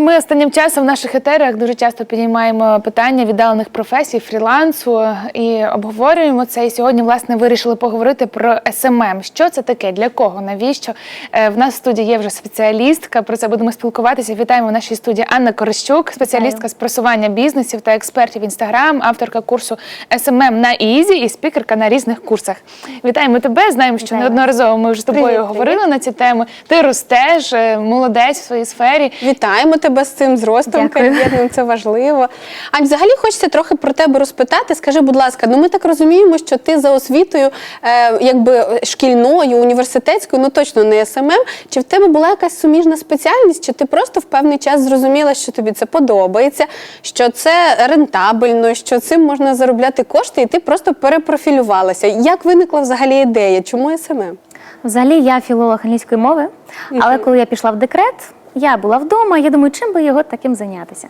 Ми останнім часом в наших етерах дуже часто піднімаємо питання віддалених професій, фрілансу і обговорюємо це. І сьогодні, власне, вирішили поговорити про СММ. Що це таке? Для кого? Навіщо? Е, В нас в студії є вже спеціалістка. Про це будемо спілкуватися. Вітаємо в нашій студії Анна Корищук, спеціалістка з просування бізнесів та експертів Інстаграм, авторка курсу СММ на Ізі і спікерка на різних курсах. Вітаємо тебе. Знаємо, що Вітаю. неодноразово ми вже з тобою Привіт, говорили на ці теми. Ти ростеш, е, молодець в своїй сфері. Вітаємо тебе з цим зростом кар'єрним, це важливо. Ань, взагалі хочеться трохи про тебе розпитати. Скажи, будь ласка, ну ми так розуміємо, що ти за освітою, е, якби шкільною, університетською, ну точно не СММ. Чи в тебе була якась суміжна спеціальність, чи ти просто в певний час зрозуміла, що тобі це подобається, що це рентабельно, що цим можна заробляти кошти, і ти просто перепрофілювалася? Як виникла взагалі ідея? Чому СММ? Взагалі я філолог англійської мови, але коли я пішла в декрет, я була вдома, я думаю, чим би його таким зайнятися.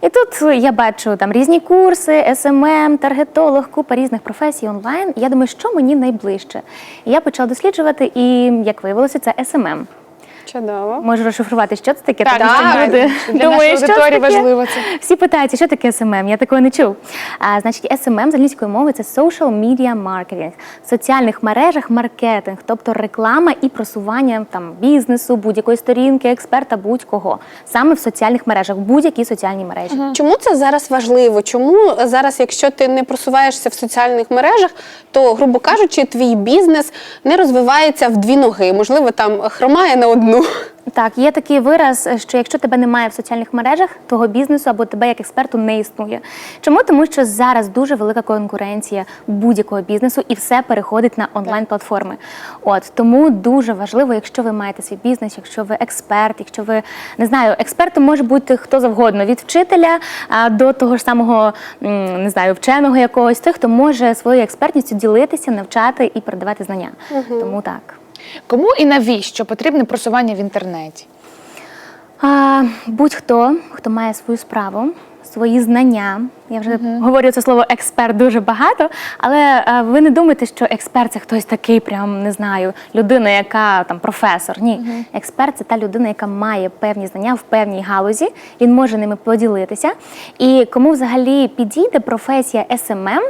І тут я бачу там різні курси, СММ, таргетолог, купа різних професій онлайн. Я думаю, що мені найближче. І я почала досліджувати, і як виявилося, це СММ. Чудово. Можу розшифрувати, що це таке, Так, так, люди для нашої що таке. важливо це. Всі питаються, що таке SMM? Я такого не чув. А, значить, SMM з англійської мови це Social Media Marketing. В соціальних мережах маркетинг, тобто реклама і просування там бізнесу, будь-якої сторінки, експерта, будь-кого. Саме в соціальних мережах, будь-які соціальні мережі. Чому це зараз важливо? Чому зараз, якщо ти не просуваєшся в соціальних мережах, то, грубо кажучи, твій бізнес не розвивається в дві ноги, можливо, там хромає на одну. Так, є такий вираз, що якщо тебе немає в соціальних мережах, того бізнесу або тебе як експерту не існує. Чому? Тому що зараз дуже велика конкуренція будь-якого бізнесу і все переходить на онлайн-платформи. От тому дуже важливо, якщо ви маєте свій бізнес, якщо ви експерт, якщо ви не знаю, експертом може бути хто завгодно, від вчителя до того ж самого не знаю, вченого якогось, той, хто може своєю експертністю ділитися, навчати і передавати знання. Тому так. Кому і навіщо потрібне просування в інтернеті? Будь-хто, хто має свою справу, свої знання. Я вже говорю це слово експерт дуже багато, але а, ви не думайте, що експерт це хтось такий, прям не знаю, людина, яка там професор. Ні, експерт це та людина, яка має певні знання в певній галузі. Він може ними поділитися. І кому взагалі підійде професія СММ,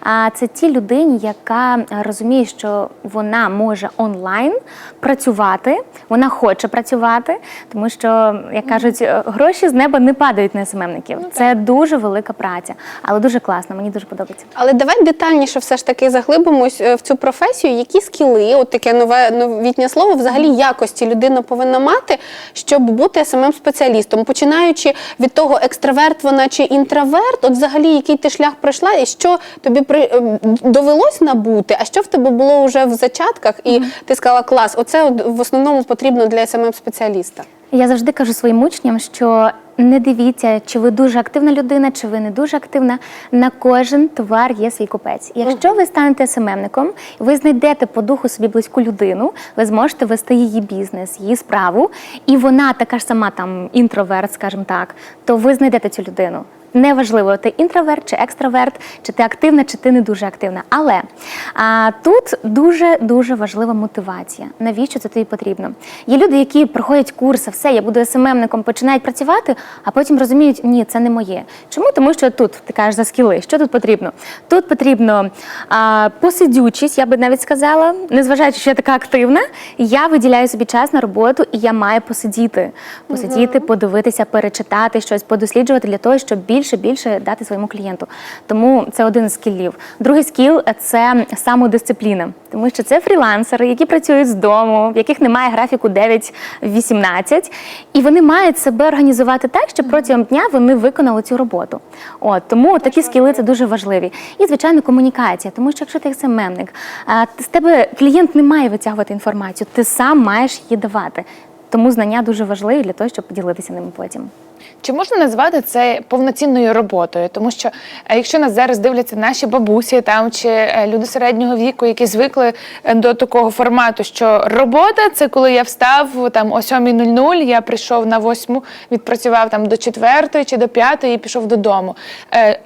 а це ті людині, яка е, розуміє, що вона може онлайн працювати, вона хоче працювати, тому що, як кажуть, е, гроші з неба не падають на СММників. Це дуже велика праця, але дуже класно, мені дуже подобається. Але давай детальніше все ж таки заглибимось е, в цю професію. Які скіли, от таке нове новітнє слово, взагалі якості людина повинна мати, щоб бути самим спеціалістом, починаючи від того, екстраверт вона чи інтроверт, от взагалі який ти шлях пройшла, і що тобі при е, довелось набути, а що в тебе було вже в зачатках, і ти сказала клас, оце в основному потрібно для самим спеціаліста. Я завжди кажу своїм учням, що не дивіться, чи ви дуже активна людина, чи ви не дуже активна. На кожен товар є свій купець. Якщо ви станете СММником, ви знайдете по духу собі близьку людину, ви зможете вести її бізнес, її справу, і вона така ж сама там інтроверт, скажімо так, то ви знайдете цю людину. Неважливо, ти інтроверт чи екстраверт, чи ти активна, чи ти не дуже активна. Але а, тут дуже дуже важлива мотивація. Навіщо це тобі потрібно? Є люди, які проходять курси, все, я буду СММником, починають працювати, а потім розуміють, ні, це не моє. Чому? Тому що тут ти кажеш за скіли. Що тут потрібно? Тут потрібно а, посидючість, я би навіть сказала, незважаючи, що я така активна, я виділяю собі час на роботу, і я маю посидіти, посидіти, подивитися, перечитати щось, подосліджувати для того, щоб більше більше більше дати своєму клієнту. Тому це один з скілів. Другий скіл це самодисципліна, тому що це фрілансери, які працюють з дому, в яких немає графіку 9-18, і вони мають себе організувати так, щоб протягом дня вони виконали цю роботу. От тому такі скіли це дуже важливі. І звичайно, комунікація, тому що якщо ти СММник, з тебе клієнт не має витягувати інформацію, ти сам маєш її давати. Тому знання дуже важливі для того, щоб поділитися ними потім. Чи можна назвати це повноцінною роботою? Тому що е, якщо нас зараз дивляться наші бабусі там чи е, люди середнього віку, які звикли е, до такого формату, що робота це коли я встав там о 7.00, я прийшов на 8, відпрацював там до 4 чи до 5 і пішов додому.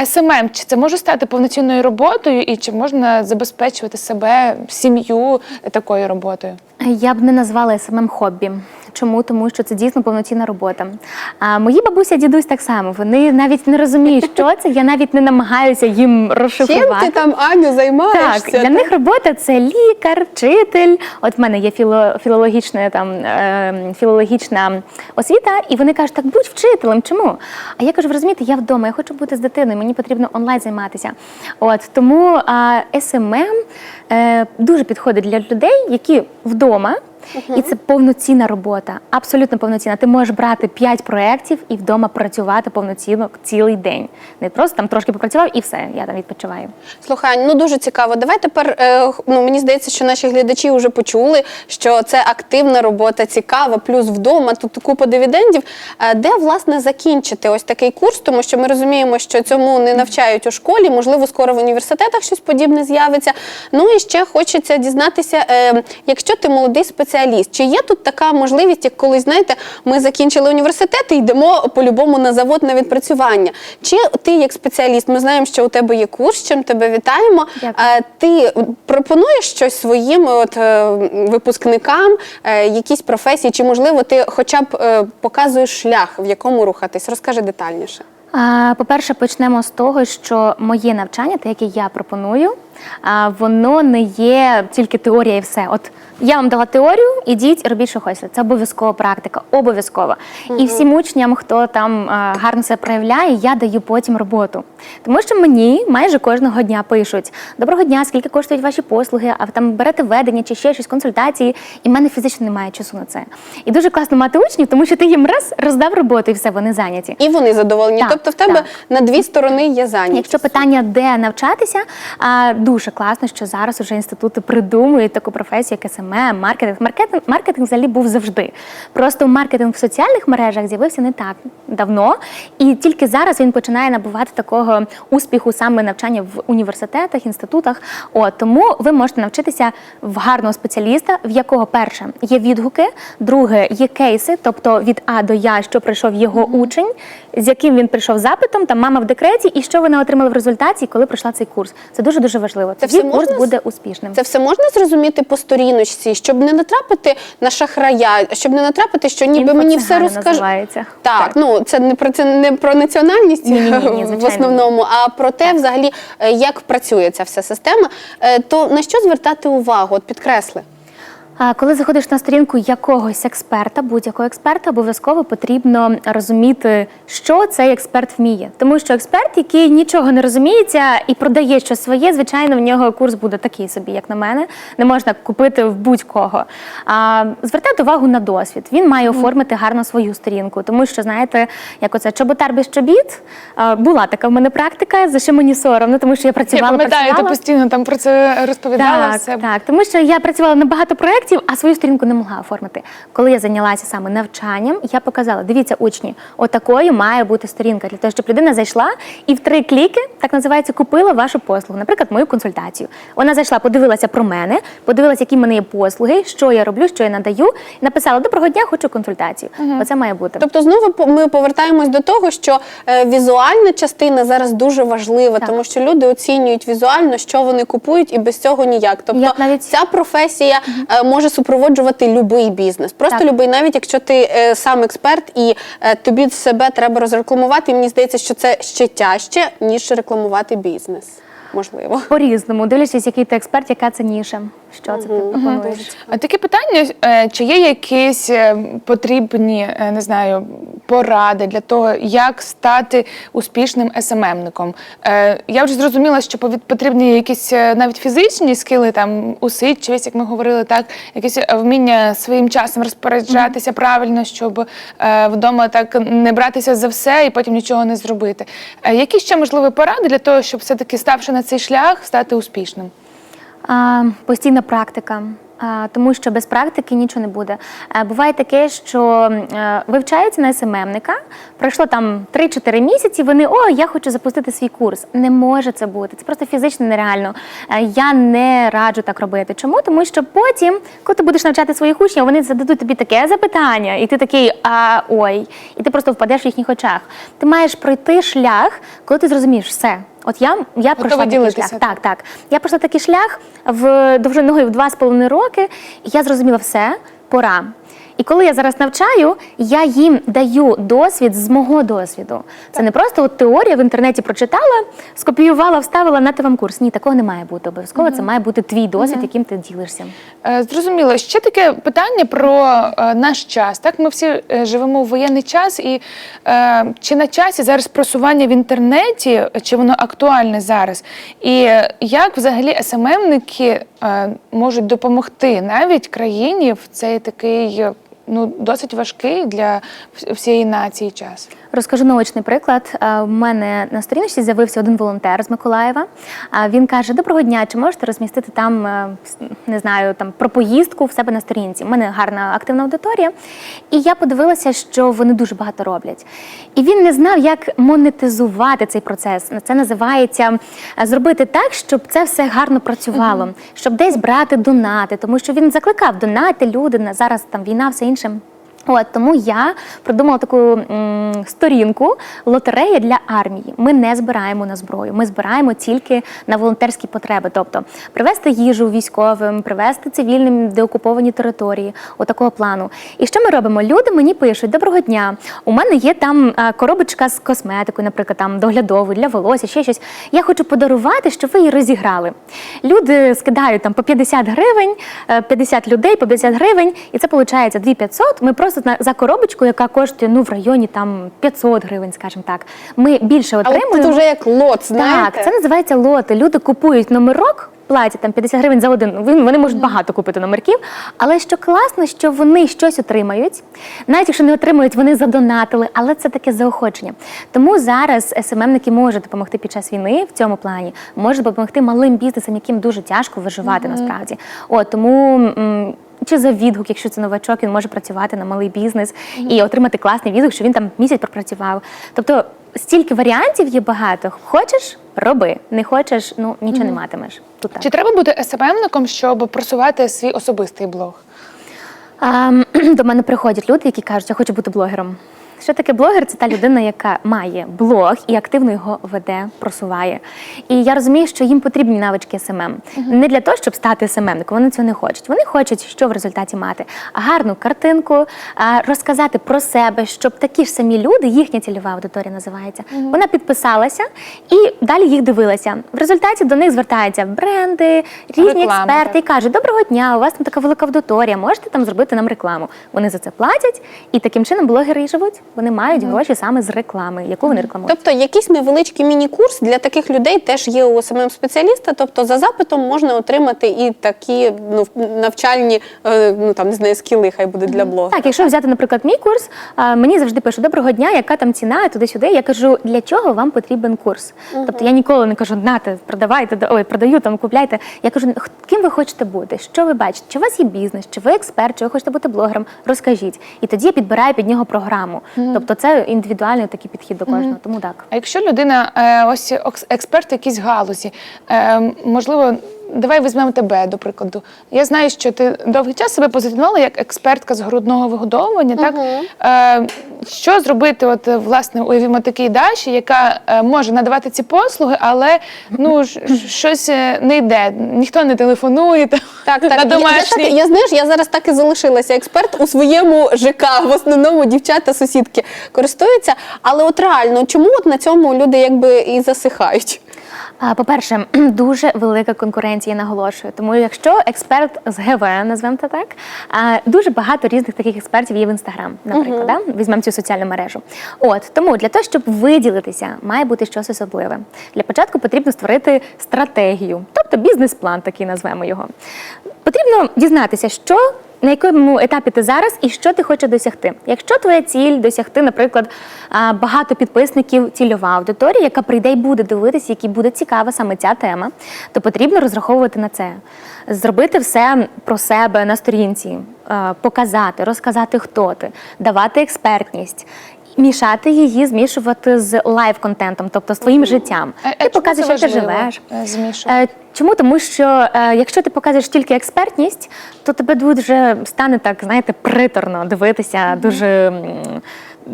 СММ, чи це може стати повноцінною роботою, і чи можна забезпечувати себе, сім'ю такою роботою? Я б не назвала СММ хобі, Чому? Тому що це дійсно повноцінна робота. А мої бабуся, дідусь так само. Вони навіть не розуміють, що це. Я навіть не намагаюся їм Чим ти там, Аню, займаєшся? Так, для них робота це лікар, вчитель. От в мене є філо, філологічна там е, філологічна освіта, і вони кажуть, так будь вчителем. Чому? А я кажу, ви розумієте, я вдома, я хочу бути з дитиною, мені потрібно онлайн займатися. От тому а, СММ е, дуже підходить для людей, які вдома. І це повноцінна робота, абсолютно повноцінна. Ти можеш брати 5 проєктів і вдома працювати повноцінно цілий день. Не просто там трошки попрацював і все, я там відпочиваю. Слухай, ну дуже цікаво. Давай тепер, е, ну мені здається, що наші глядачі вже почули, що це активна робота, цікава, плюс вдома, тут купа дивідендів. Е, Де власне закінчити ось такий курс, тому що ми розуміємо, що цьому не навчають у школі, можливо, скоро в університетах щось подібне з'явиться. Ну і ще хочеться дізнатися, е, якщо ти молодий спеціаліст, чи є тут така можливість, як колись знаєте, ми закінчили університет і йдемо по-любому на завод на відпрацювання. Чи ти як спеціаліст, ми знаємо, що у тебе є курс, чим тебе вітаємо. Дякую. Е, Ти пропонуєш щось своїм от, е, випускникам, е, якісь професії, чи можливо ти хоча б показуєш шлях, в якому рухатись? Розкажи детальніше. По-перше, почнемо з того, що моє навчання, те, яке я пропоную, воно не є тільки теорія і все. От я вам дала теорію, ідіть, робіть, що хочете. Це обов'язкова практика, обов'язкова. І всім учням, хто там гарно себе проявляє, я даю потім роботу. Тому що мені майже кожного дня пишуть: доброго дня, скільки коштують ваші послуги, а ви там берете ведення чи ще щось, консультації, і в мене фізично немає часу на це. І дуже класно мати учнів, тому що ти їм раз роздав роботу і все, вони зайняті. І вони задоволені. Так, тобто в тебе так. на дві сторони є зайнятість. Якщо питання, де навчатися, дуже класно, що зараз вже інститути придумують таку професію, як СММ, маркетинг. Маркетинг, маркетинг взагалі був завжди. Просто маркетинг в соціальних мережах з'явився не так давно, і тільки зараз він починає набувати такого успіху саме навчання в університетах, інститутах. От тому ви можете навчитися в гарного спеціаліста, в якого перше є відгуки, друге є кейси, тобто від А до Я, що прийшов його учень, з яким він прийшов запитом, там мама в декреті, і що вона отримала в результаті, коли пройшла цей курс. Це дуже дуже важливо. Це Тоді все курс можна буде успішним. Це все можна зрозуміти по сторіночці, щоб не натрапити на шахрая, щоб не натрапити, що ніби мені все розкажуть. Так, Так. ну це не про це не про національність Ні-ні-ні, в основному, а про те, взагалі, е, як працює ця вся система. Е, То на що звертати увагу? От підкресли. Коли заходиш на сторінку якогось експерта, будь-якого експерта, обов'язково потрібно розуміти, що цей експерт вміє. Тому що експерт, який нічого не розуміється і продає щось своє, звичайно, в нього курс буде такий собі, як на мене. Не можна купити в будь-кого. Звертайте увагу на досвід. Він має оформити гарно свою сторінку, тому що знаєте, як оце чоботар без чобіт. Була така в мене практика, за що мені соромно, тому що я Я працювала. пам'ятаю, ти постійно там про це розповідала. Так, все. так, тому що я працювала на багато проєктів, а свою сторінку не могла оформити. Коли я зайнялася саме навчанням, я показала: дивіться, учні, отакою має бути сторінка для того, щоб людина зайшла і в три кліки, так називається, купила вашу послугу, наприклад, мою консультацію. Вона зайшла, подивилася про мене, подивилася, які в мене є послуги, що я роблю, що я надаю, і написала: Доброго дня, хочу консультацію. Оце має бути. Тобто, знову ми повертаємось до того, що е, візуальна частина зараз дуже важлива, Так. тому що люди оцінюють візуально, що вони купують, і без цього ніяк. Тобто навіть- ця професія е, може супроводжувати будь-який бізнес. Просто Так. любий, навіть якщо ти е, сам експерт і е, тобі себе треба розрекламувати. І мені здається, що це ще тяжче, ніж рекламувати бізнес. Можливо. По-різному, дивлячись, який ти експерт, яка це ніша, що це ти пропонуєш. А таке питання: е, чи є якісь е, потрібні, е, не знаю, поради для того, як стати успішним СММником? Е, Я вже зрозуміла, що потрібні якісь е, навіть фізичні скили, там усидчивість, як ми говорили, так, якесь е, вміння своїм часом розпоряджатися правильно, щоб е, вдома так не братися за все і потім нічого не зробити. Е, Які ще можливі поради для того, щоб все-таки ставши на цей шлях, стати успішним? А, постійна практика. Тому що без практики нічого не буде. Е, буває таке, що е, вивчається на СММника, пройшло там 3-4 місяці. Вони о, я хочу запустити свій курс. Не може це бути. Це просто фізично нереально. Е, я не раджу так робити. Чому? Тому що потім, коли ти будеш навчати своїх учнів, вони зададуть тобі таке запитання, і ти такий, а ой, і ти просто впадеш в їхніх очах. Ти маєш пройти шлях, коли ти зрозумієш все. От я, я пройшла такий шлях. Так, так. Я пройшла такий шлях в довжиною в два з половиною роки, і я зрозуміла все, пора. І коли я зараз навчаю, я їм даю досвід з мого досвіду. Це не просто от теорія в інтернеті прочитала, скопіювала, вставила на вам курс. Ні, такого не має бути. Обов'язково це має бути твій досвід, яким ти ділишся. Е, Зрозуміло, ще таке питання про е, наш час. Так, ми всі е, живемо в воєнний час, і чи на часі зараз просування в інтернеті, чи воно актуальне зараз? І як взагалі СММники можуть допомогти навіть країні в цей такий ну досить важкий для всієї нації час? Розкажу наочний приклад. У мене на сторіночці з'явився один волонтер з Миколаєва. Він каже: Доброго дня, чи можете розмістити там е, не знаю, там про поїздку в себе на сторінці? У мене гарна активна аудиторія. І я подивилася, що вони дуже багато роблять. І він не знав, як монетизувати цей процес. Це називається е, зробити так, щоб це все гарно працювало, щоб десь брати донати, тому що він закликав донати люди на зараз там війна, все інше. Handsome От тому я придумала таку м, сторінку лотерея для армії. Ми не збираємо на зброю, ми збираємо тільки на волонтерські потреби, тобто привезти їжу військовим, привезти цивільним деокуповані території, отакого плану. І що ми робимо? Люди мені пишуть: доброго дня. У мене є там е, коробочка з косметикою, наприклад, там доглядовою для волосся, ще щось. Я хочу подарувати, щоб ви її розіграли. Люди скидають там по 50 гривень, е, 50 людей по 50 гривень, і це виходить 2500. Ми просто за коробочку, яка коштує ну в районі там 500 гривень, скажімо так. Ми більше Але отримуємо. тут вже як лот, знаєте? Так, це називається лоти. Люди купують номерок, платять там 50 гривень за один. Вони можуть багато купити номерків. Але що класно, що вони щось отримають. Навіть якщо не отримують, вони задонатили, але це таке заохочення. Тому зараз СММники можуть допомогти під час війни в цьому плані, можуть допомогти малим бізнесам, яким дуже тяжко виживати насправді. От тому. м, чи за відгук, якщо це новачок, він може працювати на малий бізнес і отримати класний відгук, що він там місяць пропрацював. Тобто стільки варіантів є багато. Хочеш роби, не хочеш, ну нічого не матимеш. Тут так. Чи треба бути СММником, щоб просувати свій особистий блог? А, до мене приходять люди, які кажуть, я хочу бути блогером. Що таке блогер? Це та людина, яка має блог і активно його веде, просуває. І я розумію, що їм потрібні навички СММ. Не для того, щоб стати СММником, вони цього не хочуть. Вони хочуть, що в результаті мати гарну картинку, розказати про себе, щоб такі ж самі люди, їхня цільова аудиторія називається, вона підписалася і далі їх дивилася. В результаті до них звертаються бренди, різні Реклама, експерти так. і кажуть, доброго дня, у вас там така велика аудиторія, можете там зробити нам рекламу. Вони за це платять, і таким чином блогери і живуть. Вони мають гроші саме з реклами, яку вони рекламують. Тобто якийсь невеличкий міні-курс для таких людей теж є у самим спеціаліста. Тобто за запитом можна отримати і такі ну, навчальні е, ну там не знаю, скіли, хай буде для блогу. Так, якщо взяти, наприклад, мій курс, мені завжди пишуть доброго дня, яка там ціна, туди-сюди. Я кажу, для чого вам потрібен курс? Тобто я ніколи не кажу, нате, продавайте, да- ой, продаю там, купляйте. Я кажу, «Х- ким ви хочете бути? Що ви бачите? Чи у вас є бізнес, чи ви експерт, чи ви хочете бути блогером? Розкажіть. І тоді я підбираю під нього програму. Тобто це індивідуальний такий підхід до кожного. Тому так. А якщо людина е, ось експерт в якійсь галузі, е, можливо, давай візьмемо тебе до прикладу. Я знаю, що ти довгий час себе позиціонувала як експертка з грудного вигодовування. Так е, що зробити, от власне, уявімо такій Даші, яка е, може надавати ці послуги, але ну ж- ж- щось е, не йде, ніхто не телефонує. там, Так, так. на Я, я, домашній. я знаєш, я зараз так і залишилася експерт у своєму ЖК. В основному дівчата, сусідки користуються. Але от реально, чому от на цьому люди якби і засихають? А, По-перше, дуже велика конкуренція, я наголошую. Тому якщо експерт з ГВ, назвемо це так, дуже багато різних таких експертів є в інстаграм, наприклад, да? візьмемо цю соціальну мережу. От тому для того, щоб виділитися, має бути щось особливе. Для початку потрібно створити стратегію, тобто бізнес-план, такий назвемо його. Потрібно дізнатися, що на якому етапі ти зараз і що ти хочеш досягти. Якщо твоя ціль досягти, наприклад, багато підписників, цільова аудиторія, яка прийде і буде дивитися, якій буде цікава саме ця тема, то потрібно розраховувати на це, зробити все про себе на сторінці, показати, розказати, хто ти, давати експертність. Мішати її, змішувати з лайв-контентом, тобто з твоїм життям. А- ти показуєш, як ти живеш. е, змішувати? Е, Чому? Тому що е, якщо ти показуєш тільки експертність, то тебе дуже стане так, знаєте, приторно дивитися, дуже м,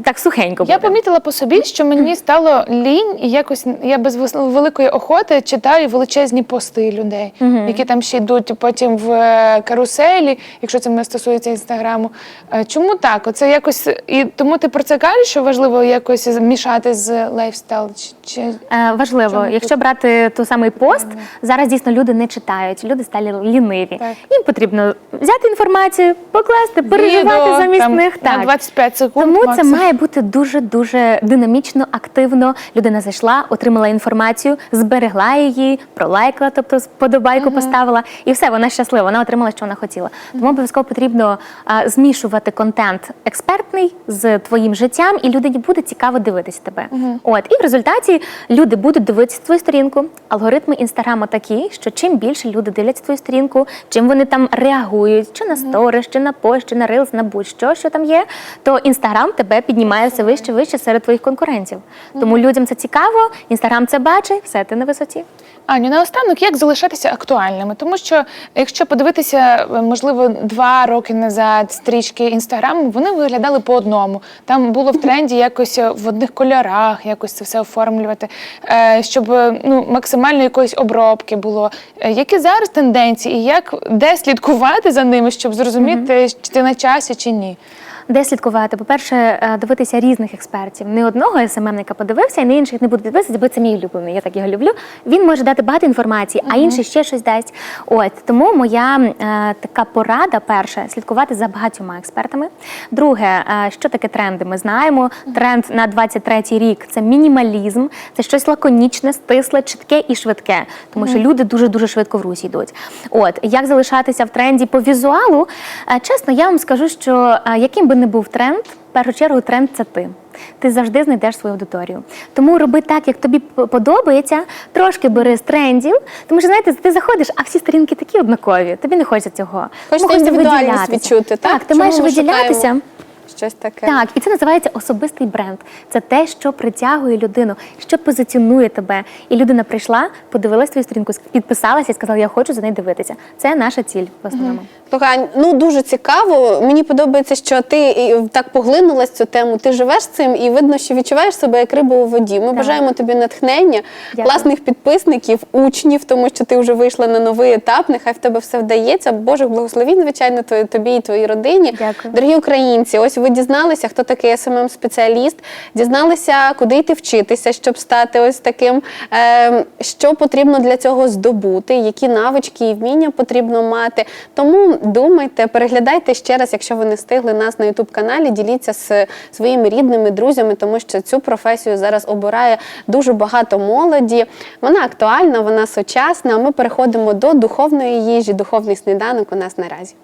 так сухенько Я помітила по собі, що мені стало лінь, і якось я без великої охоти читаю величезні пости людей, які там ще йдуть потім в е, каруселі, якщо це не стосується інстаграму. Е, Чому так? Оце якось і тому ти про це кажеш, що важливо якось мішати з лайфстайл? Чи, чи... Е, Важливо, Чому якщо брати ту самий пост, зараз дійсно люди не читають, люди стали ліниві. Так. Їм потрібно взяти інформацію, покласти, переживати Відео, замість там, них. на 25 секунд Тому це максимум. Має бути дуже дуже динамічно, активно. Людина зайшла, отримала інформацію, зберегла її, пролайкала, тобто сподобайку поставила, і все, вона щаслива, вона отримала, що вона хотіла. Тому обов'язково потрібно а, змішувати контент експертний з твоїм життям, і людині буде цікаво дивитися тебе. От і в результаті люди будуть дивитися твою сторінку. Алгоритми інстаграму такі, що чим більше люди дивляться твою сторінку, чим вони там реагують, чи на сторіс, чи на пост, чи на рилс, на будь-що, що там є, то інстаграм тебе піднімає все вище, вище серед твоїх конкурентів. Тому людям це цікаво, інстаграм це бачить, все ти на висоті. Аню, наостанок, як залишатися актуальними? Тому що якщо подивитися, можливо, два роки назад стрічки інстаграму, вони виглядали по одному. Там було в тренді якось е, в одних кольорах, якось це все оформлювати, е, щоб е, ну максимально якоїсь обробки було. Які зараз тенденції, і як де слідкувати за ними, щоб зрозуміти, чи ти на часі чи ні? Де слідкувати? По-перше, е, дивитися різних експертів. Не одного СММника подивився, і на інших не буду підписуватися, бо це мій улюблений, я так його люблю. Він може дати багато інформації, а інший ще щось дасть. От тому моя е, така порада: перше слідкувати за багатьма експертами. Друге, е, що таке тренди? Ми знаємо. Тренд на 23-й рік це мінімалізм, це щось лаконічне, стисле, чітке і швидке, тому що люди дуже дуже швидко в русі йдуть. От як залишатися в тренді по візуалу? Е, Чесно, я вам скажу, що е, яким би не був тренд, в першу чергу тренд це ти. Ти завжди знайдеш свою аудиторію. Тому роби так, як тобі подобається, трошки бери з трендів. Тому що знаєте, ти заходиш, а всі сторінки такі однакові. Тобі не хочеться цього. Хочеться індивідуальність відчути, так? Так, ти Чому маєш виділятися. Щось таке. Так, і це називається особистий бренд. Це те, що притягує людину, що позиціонує тебе. І людина прийшла, подивилась твою сторінку, підписалася і сказала, я хочу за нею дивитися. Це наша ціль в основному. Слухай, ну дуже цікаво. Мені подобається, що ти так поглинулась цю тему. Ти живеш цим і видно, що відчуваєш себе як риба у воді. Ми бажаємо тобі натхнення, Дякую. класних підписників, учнів, тому що ти вже вийшла на новий етап. Нехай в тебе все вдається. Божих благословінь, звичайно, тобі і твоїй родині. Дякую. Дорогі українці, ось ви дізналися, хто такий СММ спеціаліст, дізналися, куди йти вчитися, щоб стати ось таким, е, що потрібно для цього здобути, які навички і вміння потрібно мати. Тому думайте, переглядайте ще раз, якщо ви не встигли нас на youtube каналі, діліться з своїми рідними, друзями, тому що цю професію зараз обирає дуже багато молоді. Вона актуальна, вона сучасна. Ми переходимо до духовної їжі, духовний сніданок у нас наразі.